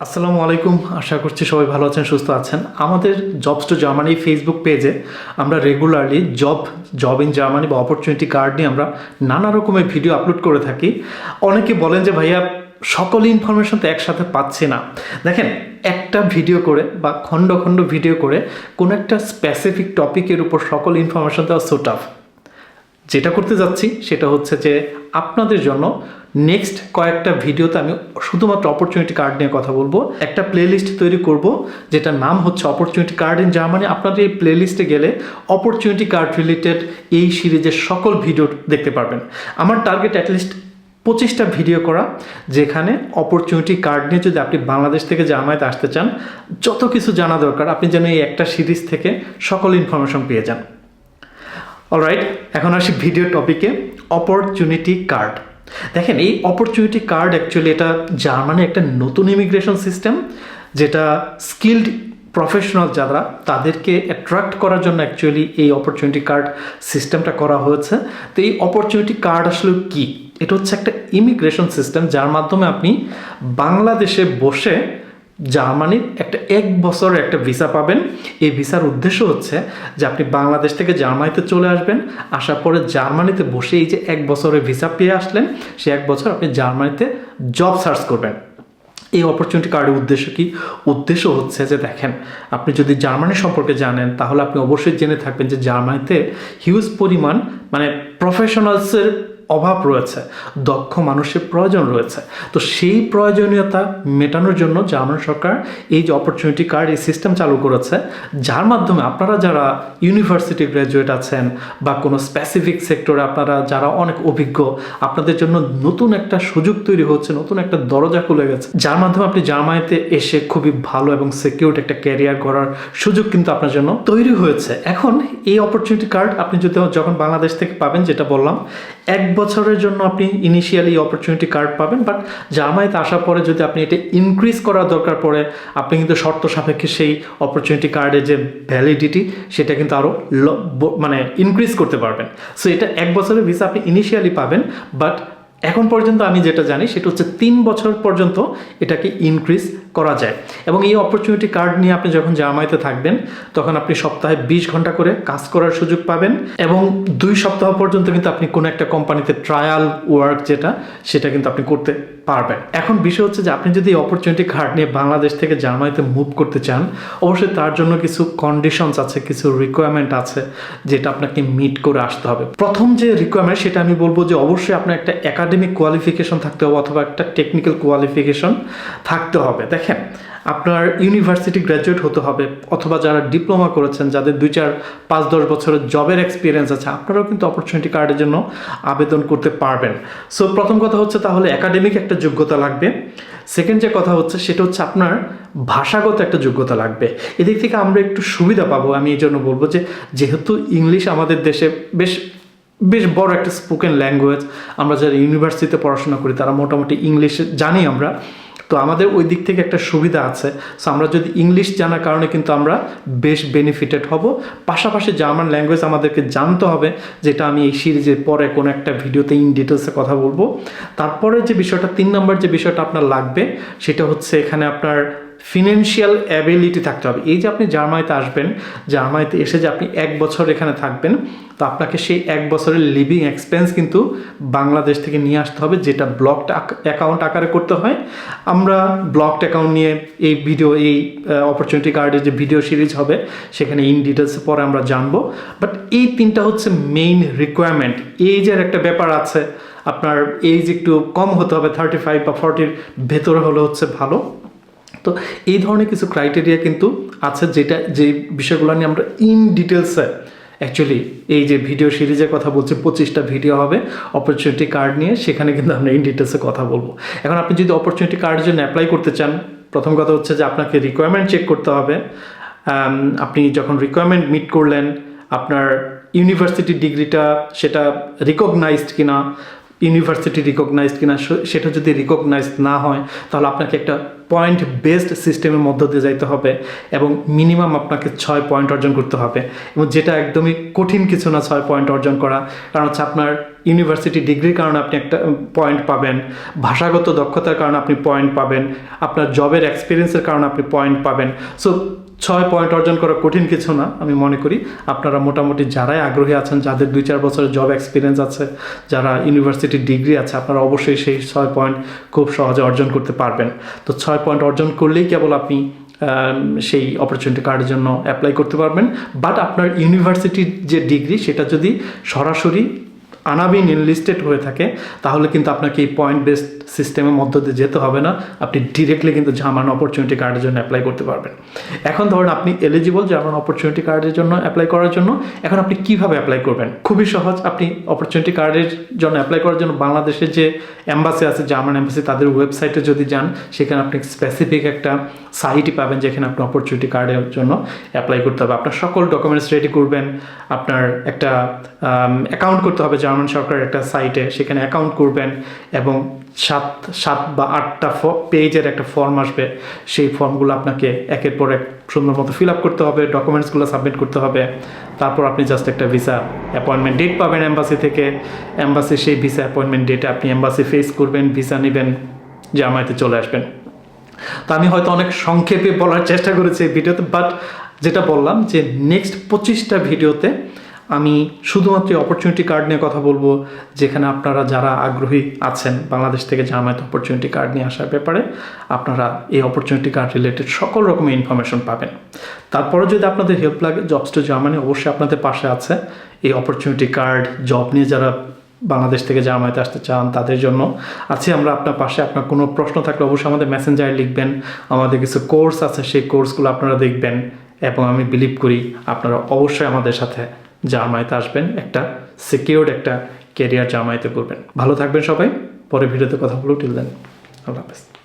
আসসালামু আলাইকুম। আশা করছি সবাই ভালো আছেন, সুস্থ আছেন। আমাদের জবস টু জার্মানি ফেসবুক পেজে আমরা regularly job job in Germany বা অপরচুনিটি কার্ড নিয়ে আমরা নানা রকমের ভিডিও আপলোড করে থাকি। অনেকে বলেন যে, ভাইয়া, সকল ইনফরমেশন তো একসাথে পাচ্ছি না। দেখেন, একটা ভিডিও করে বা খণ্ড খণ্ড ভিডিও করে কোনো একটা স্পেসিফিক টপিকের উপর সকল ইনফরমেশন দেওয়া সো টাফ যেটা করতে যাচ্ছি সেটা হচ্ছে যে আপনাদের জন্য নেক্সট কয়েকটা ভিডিওতে আমি শুধুমাত্র অপরচুনিটি কার্ড নিয়ে কথা বলব। একটা প্লেলিস্ট তৈরি করব, যেটার নাম হচ্ছে অপরচুনিটি কার্ড ইন জার্মানি আপনাদের এই প্লেলিস্টে গেলে অপরচুনিটি কার্ড রিলেটেড এই সিরিজের সকল ভিডিও দেখতে পারবেন। আমার টার্গেট অ্যাটলিস্ট পঁচিশটা ভিডিও করা, যেখানে অপরচুনিটি কার্ড নিয়ে যদি আপনি বাংলাদেশ থেকে জামায়াতে আসতে চান, যত কিছু জানা দরকার, আপনি যেন এই একটা সিরিজ থেকে সকল ইনফরমেশন পেয়ে যান। অলরাইট এখন আসি ভিডিও টপিকে অপরচুনিটি কার্ড দেখেন, এই অপরচুনিটি কার্ড অ্যাকচুয়ালি এটা জার্মানি একটা নতুন ইমিগ্রেশন সিস্টেম যেটা স্কিল্ড প্রফেশনাল যারা, তাদেরকে অ্যাট্রাক্ট করার জন্য অ্যাকচুয়ালি এই অপরচুনিটি কার্ড সিস্টেমটা করা হয়েছে। তো এই অপরচুনিটি কার্ড আসলে কি? এটা হচ্ছে একটা ইমিগ্রেশন সিস্টেম যার মাধ্যমে আপনি বাংলাদেশে বসে জার্মানির একটা এক বছরের একটা ভিসা পাবেন। এই ভিসার উদ্দেশ্য হচ্ছে যে আপনি বাংলাদেশ থেকে জার্মানিতে চলে আসবেন। আসার পরে জার্মানিতে বসে এই যে এক বছরের ভিসা পেয়ে আসলেন, সে এক বছর আপনি জার্মানিতে জব সার্চ করবেন। এই অপরচুনিটি কার্ডের উদ্দেশ্য কি? উদ্দেশ্য হচ্ছে যে দেখেন, আপনি যদি জার্মানি সম্পর্কে জানেন, তাহলে আপনি অবশ্যই জেনে থাকবেন যে জার্মানিতে হিউজ পরিমাণ মানে প্রফেশনালসের অভাব রয়েছে, দক্ষ মানুষের প্রয়োজন রয়েছে। তো সেই প্রয়োজনীয়তা মেটানোর জন্য জার্মান সরকার এই যে অপরচুনিটি কার্ড এই সিস্টেম চালু করেছে, যার মাধ্যমে আপনারা যারা ইউনিভার্সিটি গ্র্যাজুয়েট আছেন বা কোনো স্পেসিফিক সেক্টরে আপনারা যারা অনেক অভিজ্ঞ, আপনাদের জন্য নতুন একটা সুযোগ তৈরি হচ্ছে, নতুন একটা দরজা খুলে গেছে। যার মাধ্যমে আপনি জার্মানিতে এসে খুবই ভালো এবং সিকিউর একটা ক্যারিয়ার করার সুযোগ কিন্তু আপনার জন্য তৈরি হয়েছে। এখন এই অপরচুনিটি কার্ড আপনি যদি যখন বাংলাদেশ থেকে পাবেন, যেটা বললাম, এক বছরের জন্য আপনি ইনিশিয়ালি অপরচুনিটি কার্ড পাবেন বাট জামায়াতে আসার পরে যদি আপনি এটা ইনক্রিজ করার দরকার পড়ে, আপনি কিন্তু শর্ত সাপেক্ষে সেই অপরচুনিটি কার্ডের যে ভ্যালিডিটি সেটা কিন্তু আরও মানে ইনক্রিজ করতে পারবেন। সো এটা এক বছরের ভিসা আপনি ইনিশিয়ালি পাবেন বাট এখন পর্যন্ত আমি যেটা জানি, সেটা হচ্ছে তিন বছর পর্যন্ত এটাকে ইনক্রিজ করা যায়। এবং এই অপরচুনিটি কার্ড নিয়ে আপনি যখন জামায়াতে থাকবেন, তখন আপনি সপ্তাহে বিশ ঘণ্টা করে কাজ করার সুযোগ পাবেন এবং দুই সপ্তাহ পর্যন্ত কিন্তু আপনি কোনো একটা কোম্পানিতে ট্রায়াল ওয়ার্ক যেটা, সেটা কিন্তু আপনি করতে পারবেন। এখন বিষয় হচ্ছে যে আপনি যদি অপরচুনিটি কার্ড নিয়ে বাংলাদেশ থেকে জার্মানিতে মুভ করতে চান, অবশ্যই তার জন্য কিছু কন্ডিশনস আছে, কিছু রিকোয়ারমেন্ট আছে যেটা আপনাকে মিট করে আসতে হবে। প্রথম যে রিকোয়ারমেন্ট সেটা আমি বলব যে অবশ্যই আপনার একটা একাডেমিক কোয়ালিফিকেশন থাকতে হবে অথবা একটা টেকনিক্যাল কোয়ালিফিকেশন থাকতে হবে। দেখেন আপনার ইউনিভার্সিটি গ্র্যাজুয়েট হতে হবে অথবা যারা ডিপ্লোমা করেছেন, যাদের দুই চার পাঁচ দশ বছরের জবের এক্সপিরিয়েন্স আছে, আপনারাও কিন্তু অপরচুনিটি কার্ডের জন্য আবেদন করতে পারবেন। সো প্রথম কথা হচ্ছে তাহলে একাডেমিক একটা যোগ্যতা লাগবে। সেকেন্ড যে কথা হচ্ছে, সেটা হচ্ছে আপনার ভাষাগত একটা যোগ্যতা লাগবে। এদিক থেকে আমরা একটু সুবিধা পাবো, আমি এই জন্য বলব যে, যেহেতু ইংলিশ আমাদের দেশে বেশ বেশ বড় একটা স্পোকেন ল্যাঙ্গুয়েজ আমরা যারা ইউনিভার্সিটিতে পড়াশোনা করি, তারা মোটামুটি ইংলিশ জানি আমরা। তো আমাদের ওই দিক থেকে একটা সুবিধা আছে। সো আমরা যদি ইংলিশ জানার কারণে কিন্তু আমরা বেশ বেনিফিটেড হব। পাশাপাশি জার্মান ল্যাঙ্গুয়েজ আমাদেরকে জানতে হবে, যেটা আমি এই সিরিজের পরে কোনো একটা ভিডিওতে ইন ডিটেলসে কথা বলব। তারপরে যে বিষয়টা, তিন নম্বর যে বিষয়টা আপনার লাগবে, সেটা হচ্ছে এখানে আপনার ফিনান্সিয়াল অ্যাবিলিটি থাকতে হবে। এই যে আপনি জার্মানিতে আসবেন, জার্মানিতে এসে যে আপনি এক বছর এখানে থাকবেন, তো আপনাকে সেই এক বছরের লিভিং এক্সপেন্স কিন্তু বাংলাদেশ থেকে নিয়ে আসতে হবে, যেটা ব্লকড অ্যাকাউন্ট আকারে করতে হয়। আমরা ব্লকড অ্যাকাউন্ট নিয়ে এই ভিডিও এই অপরচুনিটি কার্ডের যে ভিডিও সিরিজ হবে, সেখানে ইন ডিটেলসে পরে আমরা জানব। বাট এই তিনটা হচ্ছে মেইন রিকোয়ারমেন্ট এই এইজের একটা ব্যাপার আছে। আপনার এইজ একটু কম হতে হবে থার্টি ফাইভ বা ফর্টির ভেতরে হলে হচ্ছে ভালো। তো এই ধরনের কিছু ক্রাইটেরিয়া কিন্তু আছে যেটা, যে বিষয়গুলো নিয়ে আমরা ইন ডিটেলসে অ্যাকচুয়ালি এই যে ভিডিও সিরিজের কথা বলছি, পঁচিশটা ভিডিও হবে অপরচুনিটি কার্ড নিয়ে সেখানে কিন্তু আমরা ইন ডিটেলসে কথা বলব। এখন আপনি যদি অপরচুনিটি কার্ডের জন্য অ্যাপ্লাই করতে চান, প্রথম কথা হচ্ছে যে আপনাকে রিকোয়ারমেন্ট চেক করতে হবে। আপনি যখন রিকোয়ারমেন্ট মিট করলেন, আপনার ইউনিভার্সিটি ডিগ্রিটা সেটা রিকগনাইজড কিনা ইউনিভার্সিটি রিকগনাইজড কিনা সেটা যদি রিকগনাইজড না হয়, তাহলে আপনাকে একটা পয়েন্ট বেসড সিস্টেমের মধ্য দিয়ে যাইতে হবে এবং মিনিমাম আপনাকে ছয় পয়েন্ট অর্জন করতে হবে। এবং যেটা একদমই কঠিন কিছু না ছয় পয়েন্ট অর্জন করা। কারণ হচ্ছে আপনার ইউনিভার্সিটি ডিগ্রির কারণে আপনি একটা পয়েন্ট পাবেন। ভাষাগত দক্ষতার কারণে আপনি পয়েন্ট পাবেন। আপনার জবের এক্সপিরিয়েন্সের কারণে আপনি পয়েন্ট পাবেন। সো ছয় পয়েন্ট অর্জন করা কঠিন কিছু না, আমি মনে করি। আপনারা মোটামুটি যারাই আগ্রহী আছেন, যাদের দুই চার বছরের জব এক্সপিরিয়েন্স আছে, যারা ইউনিভার্সিটি ডিগ্রি আছে, আপনারা অবশ্যই সেই ছয় পয়েন্ট খুব সহজে অর্জন করতে পারবেন। তো ছয় পয়েন্ট অর্জন করলেই কেবল আপনি সেই অপরচুনিটি কার্ডের জন্য অ্যাপ্লাই করতে পারবেন। বাট আপনার ইউনিভার্সিটির যে ডিগ্রি সেটা যদি সরাসরি আনাবিন ইনলিস্টেড হয়ে থাকে, তাহলে কিন্তু আপনাকে এই পয়েন্ট বেসড সিস্টেমের মধ্য দিয়ে যেতে হবে না। আপনি ডিরেক্টলি কিন্তু জার্মান অপরচুনিটি কার্ডের জন্য অ্যাপ্লাই করতে পারবেন। এখন ধরুন আপনি এলিজিবল জার্মান অপরচুনিটি কার্ডের জন্য অ্যাপ্লাই করার জন্য, এখন আপনি কীভাবে অ্যাপ্লাই করবেন? খুবই সহজ, আপনি অপরচুনিটি কার্ডের জন্য অ্যাপ্লাই করার জন্য বাংলাদেশের যে অ্যাম্বাসি আছে জার্মান অ্যাম্বাসি তাদের ওয়েবসাইটে যদি যান, সেখানে আপনি স্পেসিফিক একটা সাইটই পাবেন যেখানে আপনি অপরচুনিটি কার্ডের জন্য অ্যাপ্লাই করতে হবে। আপনার সকল ডকুমেন্টস রেডি করবেন, আপনার একটা অ্যাকাউন্ট করতে হবে জার্মান সরকারের একটা সাইটে সেখানে অ্যাকাউন্ট করবেন এবং সাত সাত বা আটটা পেজের একটা ফর্ম আসবে। সেই ফর্মগুলো আপনাকে একের পর এক সুন্দর মতো ফিল আপ করতে হবে ডকুমেন্টসগুলো সাবমিট করতে হবে। তারপর আপনি জাস্ট একটা ভিসা অ্যাপয়েন্টমেন্ট ডেট পাবেন অ্যাম্বাসি থেকে। অ্যাম্বাসি সেই ভিসা অ্যাপয়েন্টমেন্ট ডেটে আপনি অ্যাম্বাসি ফেস করবেন ভিসা নেবেন জামাইতে চলে আসবেন। তো আমি হয়তো অনেক সংক্ষেপে বলার চেষ্টা করেছি ভিডিওতে বাট যেটা বললাম যে নেক্সট পঁচিশটা ভিডিওতে আমি শুধুমাত্র অপরচুনিটি কার্ড নিয়ে কথা বলব, যেখানে আপনারা যারা আগ্রহী আছেন বাংলাদেশ থেকে জামায়াত অপরচুনিটি কার্ড নিয়ে আসার ব্যাপারে, আপনারা এই অপরচুনিটি কার্ড রিলেটেড সকল রকমের ইনফরমেশন পাবেন। তারপরে যদি আপনাদের হেল্প লাগে জবস টু জার্মানি অবশ্যই আপনাদের পাশে আছে। এই অপরচুনিটি কার্ড জব নিয়ে যারা বাংলাদেশ থেকে জামায়াতে আসতে চান, তাদের জন্য আছি আমরা আপনার পাশে। আপনার কোনো প্রশ্ন থাকলে অবশ্যই আমাদের মেসেঞ্জারে লিখবেন। আমাদের কিছু কোর্স আছে, সেই কোর্সগুলো আপনারা দেখবেন এবং আমি বিলিভ করি আপনারা অবশ্যই আমাদের সাথে জামায়াতে আসবেন, একটা সিকিউরড একটা কেরিয়ার জামায়াতে করবেন। ভালো থাকবেন সবাই, পরে ভিডিওতে কথা বলব। টিল দেন আল্লাহ হাফেজ।